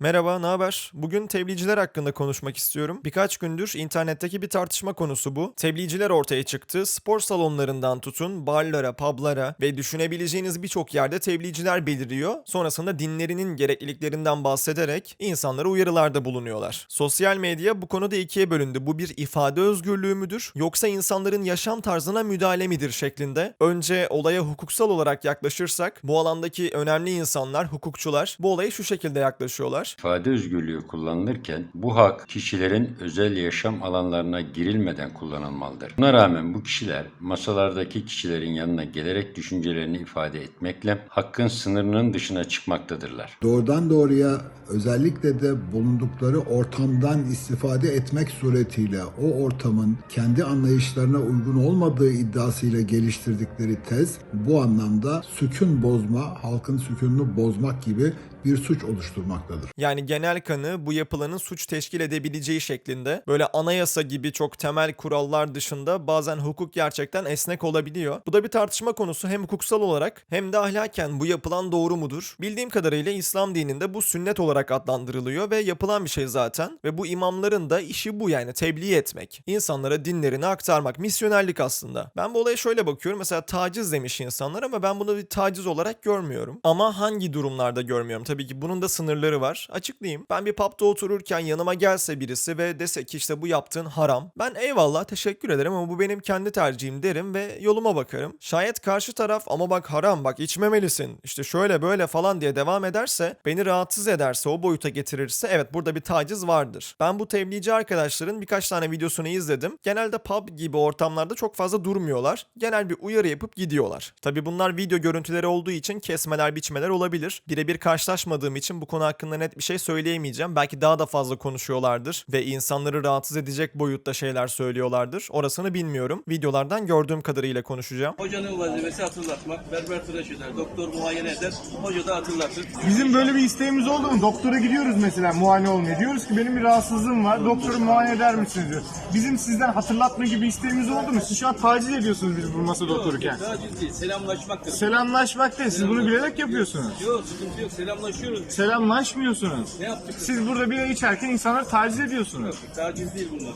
Merhaba, ne haber? Bugün tebliğciler hakkında konuşmak istiyorum. Birkaç gündür internetteki bir tartışma konusu bu. Tebliğciler ortaya çıktı. Spor salonlarından tutun barlara, publara ve düşünebileceğiniz birçok yerde tebliğciler beliriyor. Sonrasında dinlerinin gerekliliklerinden bahsederek insanlara uyarılarda bulunuyorlar. Sosyal medya bu konuda ikiye bölündü. Bu bir ifade özgürlüğü müdür yoksa insanların yaşam tarzına müdahale midir şeklinde. Önce olaya hukuksal olarak yaklaşırsak bu alandaki önemli insanlar, hukukçular bu olaya şu şekilde yaklaşıyorlar. İfade özgürlüğü kullanılırken bu hak kişilerin özel yaşam alanlarına girilmeden kullanılmalıdır. Buna rağmen bu kişiler masalardaki kişilerin yanına gelerek düşüncelerini ifade etmekle hakkın sınırının dışına çıkmaktadırlar. doğrudan doğruya özellikle de bulundukları ortamdan istifade etmek suretiyle o ortamın kendi anlayışlarına uygun olmadığı iddiasıyla geliştirdikleri tez bu anlamda sükun bozma, halkın sükununu bozmak gibi bir suç oluşturmaktadır. Yani genel kanı bu yapılanın suç teşkil edebileceği şeklinde böyle anayasa gibi çok temel kurallar dışında bazen hukuk gerçekten esnek olabiliyor. Bu da bir tartışma konusu hem hukuksal olarak hem de ahlaken bu yapılan doğru mudur? Bildiğim kadarıyla İslam dininde bu sünnet olarak adlandırılıyor ve yapılan bir şey zaten ve bu imamların da işi bu yani tebliğ etmek. İnsanlara dinlerini aktarmak, misyonerlik aslında. Ben bu olaya şöyle bakıyorum mesela taciz demiş insanlar ama ben bunu bir taciz olarak görmüyorum. Ama hangi durumlarda görmüyorum? Tabii ki bunun da sınırları var. Açıklayayım. Ben bir pub'da otururken yanıma gelse birisi ve dese ki işte bu yaptığın haram. Ben eyvallah teşekkür ederim ama bu benim kendi tercihim derim ve yoluma bakarım. Şayet karşı taraf ama bak haram bak içmemelisin işte şöyle böyle falan diye devam ederse beni rahatsız ederse o boyuta getirirse evet burada bir taciz vardır. Ben bu tebliğci arkadaşların birkaç tane videosunu izledim. Genelde pub gibi ortamlarda çok fazla durmuyorlar. Genel bir uyarı yapıp gidiyorlar. Tabi bunlar video görüntüleri olduğu için kesmeler biçmeler olabilir. Birebir karşılaşmadığım için bu konu hakkında net bir şey söyleyemeyeceğim. Belki daha da fazla konuşuyorlardır ve insanları rahatsız edecek boyutta şeyler söylüyorlardır. Orasını bilmiyorum. Videolardan gördüğüm kadarıyla konuşacağım. Hocanın vazifesi hatırlatmak. Berber tıraş eder, doktor muayene eder, hoca da hatırlatır. Bizim böyle bir isteğimiz oldu mu? Doktora gidiyoruz mesela muayene olmaya. Diyoruz ki benim bir rahatsızlığım var. Doktoru muayene eder misiniz diyor. Bizim sizden hatırlatma gibi isteğimiz oldu mu? Siz şu an taciz ediyorsunuz biz bu masada otururken. Taciz değil, selamlaşmaktır. Selamlaşmak değil. Siz bunu bilerek yapıyorsunuz. Yok, sıkıntı yok, selamlaşıyoruz. Selamlaşmıyorsunuz. Ne yaptık? Siz burada bira içerken insanları taciz ediyorsunuz. Taciz değil bunlar.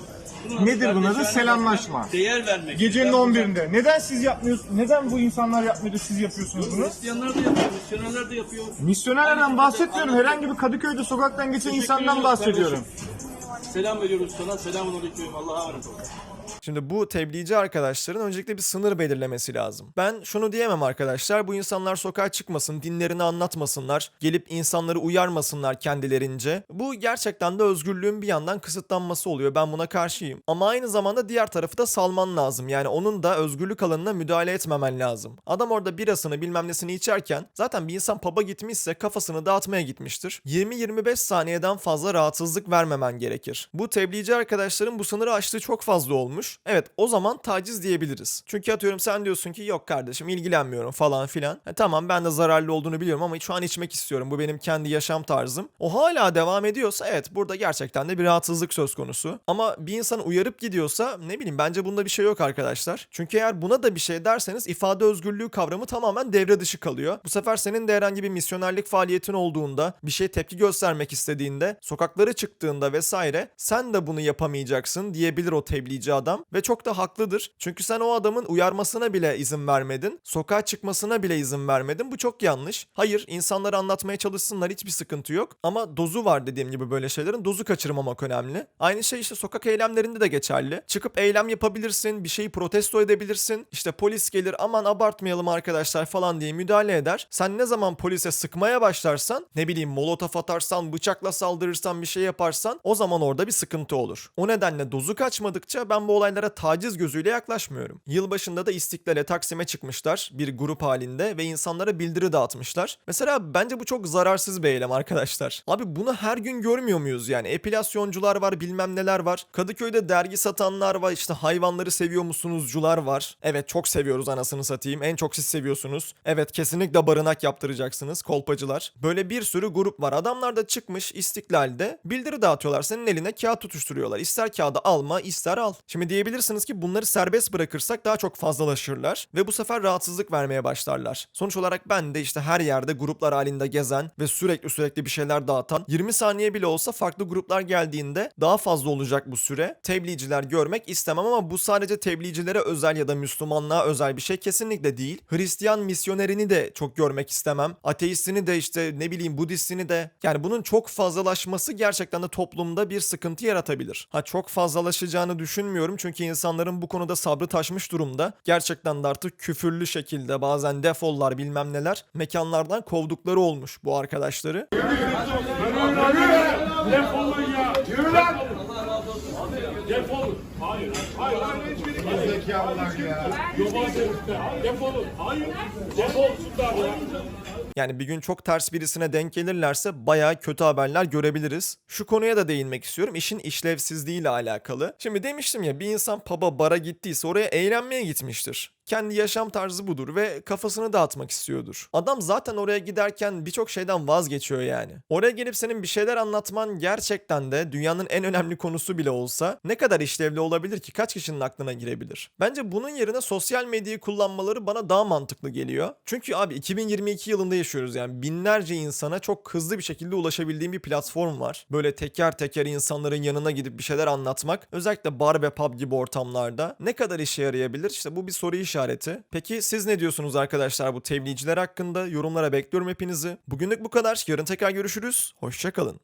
Bunun Nedir bunun adı? Selamlaşma. Değer vermek. Gecenin Ben 11'inde. Neden siz yapmıyorsunuz? Neden bu insanlar yapmıyor da siz yapıyorsunuz bunu? Hristiyanlar da yapıyor, misyonerler de yapıyor. Misyonerlerden bahsetmiyorum. Herhangi bir Kadıköy'de sokaktan geçen Teşekkür insandan ediyoruz bahsediyorum. kardeşim. Selam veriyoruz sana, selamun aleyküm, Allah'a emanet ol. Şimdi bu tebliğci arkadaşların öncelikle bir sınır belirlemesi lazım. Ben şunu diyemem arkadaşlar bu insanlar sokağa çıkmasın, dinlerini anlatmasınlar, gelip insanları uyarmasınlar kendilerince. Bu gerçekten de özgürlüğün bir yandan kısıtlanması oluyor. Ben buna karşıyım. Ama aynı zamanda diğer tarafı da salman lazım. Yani onun da özgürlük alanına müdahale etmemen lazım. Adam orada birasını bilmem nesini içerken zaten bir insan pub'a gitmişse kafasını dağıtmaya gitmiştir. 20-25 saniyeden fazla rahatsızlık vermemen gerekir. Bu tebliğci arkadaşların bu sınırı aştığı çok fazla olmuş. Evet o zaman taciz diyebiliriz. Çünkü atıyorum sen diyorsun ki yok kardeşim ilgilenmiyorum falan filan. E, tamam ben de zararlı olduğunu biliyorum ama şu an içmek istiyorum. Bu benim kendi yaşam tarzım. O hala devam ediyorsa evet burada gerçekten de bir rahatsızlık söz konusu. Ama bir insan uyarıp gidiyorsa ne bileyim bence bunda bir şey yok arkadaşlar. Çünkü eğer buna da bir şey derseniz ifade özgürlüğü kavramı tamamen devre dışı kalıyor. Bu sefer senin de herhangi bir misyonerlik faaliyetin olduğunda, bir şey tepki göstermek istediğinde, sokaklara çıktığında vesaire sen de bunu yapamayacaksın diyebilir o tebliğci adam ve çok da haklıdır. Çünkü sen o adamın uyarmasına bile izin vermedin. Sokağa çıkmasına bile izin vermedin. Bu çok yanlış. Hayır, insanlara anlatmaya çalışsınlar hiçbir sıkıntı yok. Ama dozu var dediğim gibi böyle şeylerin. Dozu kaçırmamak önemli. Aynı şey işte sokak eylemlerinde de geçerli. Çıkıp eylem yapabilirsin, bir şeyi protesto edebilirsin. İşte polis gelir aman abartmayalım arkadaşlar falan diye müdahale eder. Sen ne zaman polise sıkmaya başlarsan, ne bileyim molotof atarsan, bıçakla saldırırsan, bir şey yaparsan o zaman orada bir sıkıntı olur. O nedenle dozu kaçmadıkça ben bu olaylara taciz gözüyle yaklaşmıyorum. Yılbaşında da İstiklal'e Taksim'e çıkmışlar bir grup halinde ve insanlara bildiri dağıtmışlar. Mesela bence bu çok zararsız bir eylem arkadaşlar. Abi bunu her gün görmüyor muyuz yani? Epilasyoncular var bilmem neler var. Kadıköy'de dergi satanlar var işte hayvanları seviyor musunuzcular var. Evet çok seviyoruz anasını satayım. En çok siz seviyorsunuz. Evet kesinlikle barınak yaptıracaksınız kolpacılar. Böyle bir sürü grup var. Adamlar da çıkmış İstiklal'de bildiri dağıtıyorlar. Senin eline kağıt tutuşturuyorlar. İster kağıdı alma ister al. Şimdi diye diyebilirsiniz ki bunları serbest bırakırsak daha çok fazlalaşırlar ve bu sefer rahatsızlık vermeye başlarlar. Sonuç olarak ben de işte her yerde gruplar halinde gezen ve sürekli sürekli bir şeyler dağıtan 20 saniye bile olsa farklı gruplar geldiğinde daha fazla olacak bu süre. Tebliğciler görmek istemem ama bu sadece tebliğcilere özel ya da Müslümanlığa özel bir şey kesinlikle değil. Hristiyan misyonerini de çok görmek istemem. Ateistini de işte ne bileyim Budistini de. Yani bunun çok fazlalaşması gerçekten de toplumda bir sıkıntı yaratabilir. Ha çok fazlalaşacağını düşünmüyorum çünkü insanların bu konuda sabrı taşmış durumda. Gerçekten de artık küfürlü şekilde bazen defollar bilmem neler mekanlardan kovdukları olmuş bu arkadaşları. Defolun ya. Yürü lan. Defolun. Hayır. Hayır. Yani bir gün çok ters birisine denk gelirlerse bayağı kötü haberler görebiliriz. Şu konuya da değinmek istiyorum. İşin işlevsizliğiyle alakalı. Şimdi demiştim ya bir insan pub'a bara gittiyse oraya eğlenmeye gitmiştir. Kendi yaşam tarzı budur ve kafasını dağıtmak istiyordur. Adam zaten oraya giderken birçok şeyden vazgeçiyor yani. Oraya gelip senin bir şeyler anlatman gerçekten de dünyanın en önemli konusu bile olsa ne kadar işlevli olabilir ki kaç kişinin aklına girebilir? Bence bunun yerine sosyal medyayı kullanmaları bana daha mantıklı geliyor. Çünkü abi 2022 yılında yaşıyoruz yani binlerce insana çok hızlı bir şekilde ulaşabildiğim bir platform var. Böyle teker teker insanların yanına gidip bir şeyler anlatmak özellikle bar ve pub gibi ortamlarda ne kadar işe yarayabilir? İşte bu bir soru işareti. Peki siz ne diyorsunuz arkadaşlar bu tebliğciler hakkında? Yorumlara bekliyorum hepinizi. Bugünlük bu kadar. Yarın tekrar görüşürüz. Hoşçakalın.